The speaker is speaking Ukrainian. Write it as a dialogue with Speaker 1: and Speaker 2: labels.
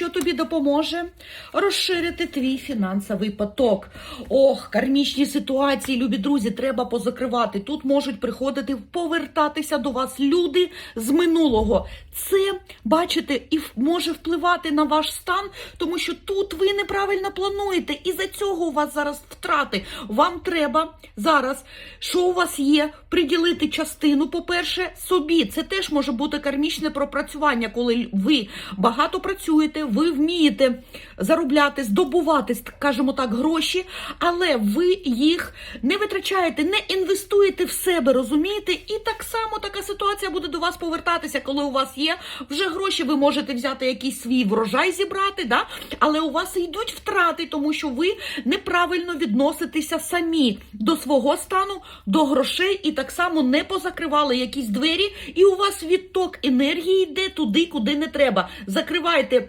Speaker 1: що тобі допоможе розширити твій фінансовий поток. Ох, кармічні ситуації, любі друзі, треба позакривати. Тут можуть приходити повертатися до вас люди з минулого. Це, бачите, і в- може впливати на ваш стан, тому що тут ви неправильно плануєте, і за цього у вас зараз втрати. Вам треба зараз, що у вас є, приділити частину, по-перше, собі. Це теж може бути кармічне пропрацювання, коли ви багато працюєте, ви вмієте заробляти, здобувати, скажімо так, гроші, але ви їх не витрачаєте, не інвестуєте в себе, розумієте? І так само така ситуація буде до вас повертатися, коли у вас є вже гроші, ви можете взяти якийсь свій врожай зібрати, да? але у вас йдуть втрати, тому що ви неправильно відноситеся самі до свого стану, до грошей, і так само не позакривали якісь двері, і у вас відток енергії йде туди, куди не треба. Закривайте,